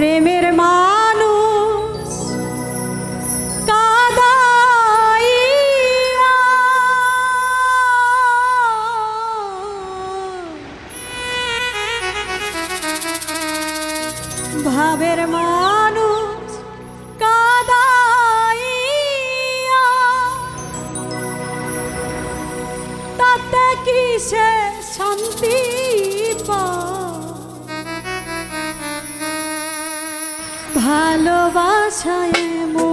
প্রেমের মানুষ কাদাইয়া ভাবের মানুষ ভালোবাসায় মন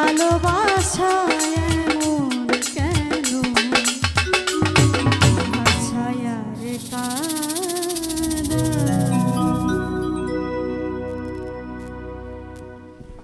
ভালোবাসা